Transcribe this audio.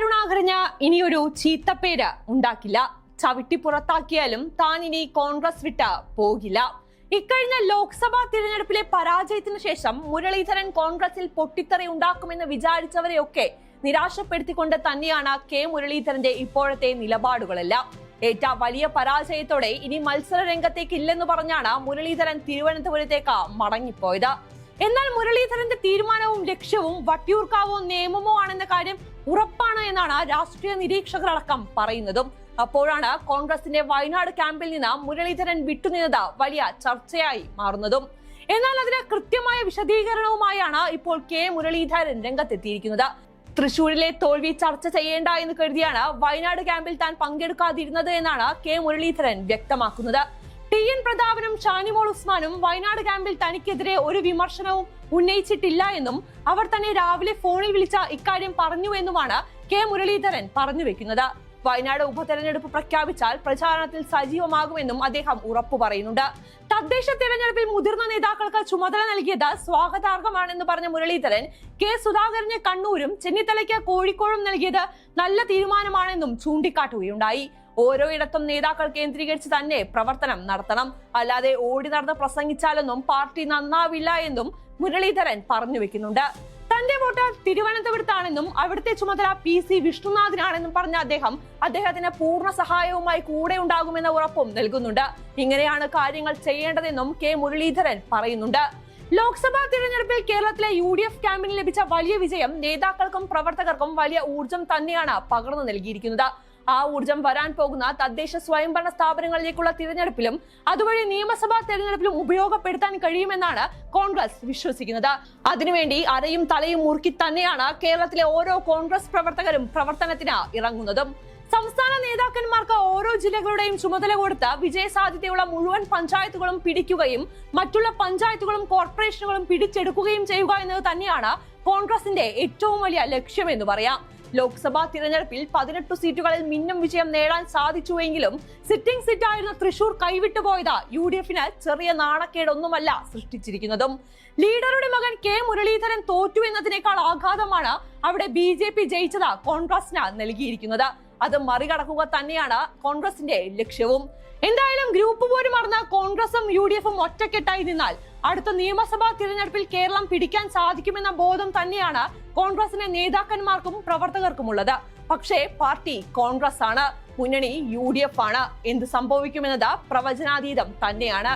കരുണാകരന് ഇനിയൊരു ചീത്തപ്പേര് ഉണ്ടാക്കില്ല. ചവിട്ടി പുറത്താക്കിയാലും താൻ ഇനി കോൺഗ്രസ് വിട്ട് പോകില്ല. ഇക്കഴിഞ്ഞ ലോക്സഭാ തിരഞ്ഞെടുപ്പിലെ പരാജയത്തിന് ശേഷം മുരളീധരൻ കോൺഗ്രസിൽ പൊട്ടിത്തെറി ഉണ്ടാക്കുമെന്ന് വിചാരിച്ചവരെയൊക്കെ നിരാശപ്പെടുത്തിക്കൊണ്ട് തന്നെയാണ് കെ മുരളീധരന്റെ ഇപ്പോഴത്തെ നിലപാടുകളെല്ലാം. ഏറ്റ വലിയ പരാജയത്തോടെ ഇനി മത്സര രംഗത്തേക്ക് ഇല്ലെന്ന് പറഞ്ഞാണ് മുരളീധരൻ തിരുവനന്തപുരത്തേക്ക് മടങ്ങിപ്പോയത്. എന്നാൽ മുരളീധരന്റെ തീരുമാനവും ലക്ഷ്യവും വട്ടിയൂർക്കാവോ നിയമമോ ആണെന്ന കാര്യം ഉറപ്പാണ് എന്നാണ് രാഷ്ട്രീയ നിരീക്ഷകരടക്കം പറയുന്നതും. അപ്പോഴാണ് കോൺഗ്രസിന്റെ വയനാട് ക്യാമ്പിൽ നിന്ന് മുരളീധരൻ വിട്ടുനിന്നത് വലിയ ചർച്ചയായി മാറുന്നതും. എന്നാൽ അതിന് കൃത്യമായ വിശദീകരണവുമായാണ് ഇപ്പോൾ കെ മുരളീധരൻ രംഗത്തെത്തിയിരിക്കുന്നത്. തൃശൂരിലെ തോൽവി ചർച്ച ചെയ്യേണ്ട എന്ന് കരുതിയാണ് വയനാട് ക്യാമ്പിൽ താൻ പങ്കെടുക്കാതിരുന്നത് എന്നാണ് കെ മുരളീധരൻ വ്യക്തമാക്കുന്നത്. ടി എൻ പ്രതാപനും ഷാനിമോൾ ഉസ്മാനും വയനാട് ക്യാമ്പിൽ തനിക്കെതിരെ ഒരു വിമർശനവും ഉന്നയിച്ചിട്ടില്ല എന്നും അവർ തന്നെ രാവിലെ ഫോണിൽ വിളിച്ച ഇക്കാര്യം പറഞ്ഞു എന്നുമാണ് കെ മുരളീധരൻ പറഞ്ഞു വെക്കുന്നത്. വയനാട് ഉപതെരഞ്ഞെടുപ്പ് പ്രഖ്യാപിച്ചാൽ പ്രചാരണത്തിൽ സജീവമാകുമെന്നും അദ്ദേഹം ഉറപ്പു പറയുന്നുണ്ട്. തദ്ദേശ തെരഞ്ഞെടുപ്പിൽ മുതിർന്ന നേതാക്കൾക്ക് ചുമതല നൽകിയത് സ്വാഗതാർഹമാണെന്ന് പറഞ്ഞ മുരളീധരൻ കെ സുധാകരന് കണ്ണൂരും ചെന്നിത്തലയ്ക്ക് കോഴിക്കോടും നൽകിയത് നല്ല തീരുമാനമാണെന്നും ചൂണ്ടിക്കാട്ടുകയുണ്ടായി. ഓരോയിടത്തും നേതാക്കൾ കേന്ദ്രീകരിച്ച് തന്നെ പ്രവർത്തനം നടത്തണം. അല്ലാതെ ഓടി നടന്ന് പ്രസംഗിച്ചാലൊന്നും പാർട്ടി നന്നാവില്ല എന്നും മുരളീധരൻ പറഞ്ഞു വെക്കുന്നുണ്ട്. തന്റെ വോട്ട് തിരുവനന്തപുരത്താണെന്നും അവിടുത്തെ ചുമതല പി സി വിഷ്ണുനാഥിനാണെന്നും പറഞ്ഞ അദ്ദേഹം അദ്ദേഹത്തിന് പൂർണ സഹായവുമായി കൂടെ ഉണ്ടാകുമെന്ന ഉറപ്പും നൽകുന്നുണ്ട്. ഇങ്ങനെയാണ് കാര്യങ്ങൾ ചെയ്യേണ്ടതെന്നും കെ മുരളീധരൻ പറയുന്നുണ്ട്. ലോക്സഭാ തിരഞ്ഞെടുപ്പിൽ കേരളത്തിലെ യു ഡി എഫ് ക്യാമ്പിന് ലഭിച്ച വലിയ വിജയം നേതാക്കൾക്കും പ്രവർത്തകർക്കും വലിയ ഊർജം തന്നെയാണ് പകർന്നു നൽകിയിരിക്കുന്നത്. ആ ഊർജം വരാൻ പോകുന്ന തദ്ദേശ സ്വയംഭരണ സ്ഥാപനങ്ങളിലേക്കുള്ള തിരഞ്ഞെടുപ്പിലും അതുവഴി നിയമസഭാ തിരഞ്ഞെടുപ്പിലും ഉപയോഗപ്പെടുത്താൻ കഴിയുമെന്നാണ് കോൺഗ്രസ് വിശ്വസിക്കുന്നത്. അതിനുവേണ്ടി അരയും തലയും മുറുക്കി തന്നെയാണ് കേരളത്തിലെ ഓരോ കോൺഗ്രസ് പ്രവർത്തകരും പ്രവർത്തനത്തിന് ഇറങ്ങുന്നതും. സംസ്ഥാന നേതാക്കന്മാർക്ക് ഓരോ ജില്ലകളുടെയും ചുമതല കൊടുത്ത് വിജയസാധ്യതയുള്ള മുഴുവൻ പഞ്ചായത്തുകളും പിടിക്കുകയും മറ്റുള്ള പഞ്ചായത്തുകളും കോർപ്പറേഷനുകളും പിടിച്ചെടുക്കുകയും ചെയ്യുക എന്നത് തന്നെയാണ് കോൺഗ്രസിന്റെ ഏറ്റവും വലിയ ലക്ഷ്യമെന്ന് പറയാം. ലോക്സഭാ തിരഞ്ഞെടുപ്പിൽ പതിനെട്ട് സീറ്റുകളിൽ മിന്നും വിജയം നേടാൻ സാധിച്ചുവെങ്കിലും സിറ്റിംഗ് സീറ്റായിരുന്ന തൃശൂർ കൈവിട്ടു പോയത് യു ഡി എഫിന് ചെറിയ നാണക്കേടൊന്നുമല്ല സൃഷ്ടിച്ചിരിക്കുന്നതും. ലീഡറുടെ മകൻ കെ മുരളീധരൻ തോറ്റു എന്നതിനേക്കാൾ ആഘാതമാണ് അവിടെ ബി ജെ പി ജയിച്ചത് കോൺഗ്രസിന് നൽകിയിരിക്കുന്നത്. അത് മറികടക്കുക തന്നെയാണ് കോൺഗ്രസിന്റെ ലക്ഷ്യവും. എന്തായാലും ഗ്രൂപ്പ് പോലും മറന്ന കോൺഗ്രസും യു ഡി എഫും ഒറ്റക്കെട്ടായി നിന്നാൽ അടുത്ത നിയമസഭാ തിരഞ്ഞെടുപ്പിൽ കേരളം പിടിക്കാൻ സാധിക്കുമെന്ന ബോധം തന്നെയാണ് കോൺഗ്രസിന്റെ നേതാക്കന്മാർക്കും പ്രവർത്തകർക്കുമുള്ളത്. പക്ഷേ പാർട്ടി കോൺഗ്രസ് ആണ് മുന്നണി യു ഡി എഫ് ആണ്. എന്ത് സംഭവിക്കുമെന്നത് പ്രവചനാതീതം തന്നെയാണ്.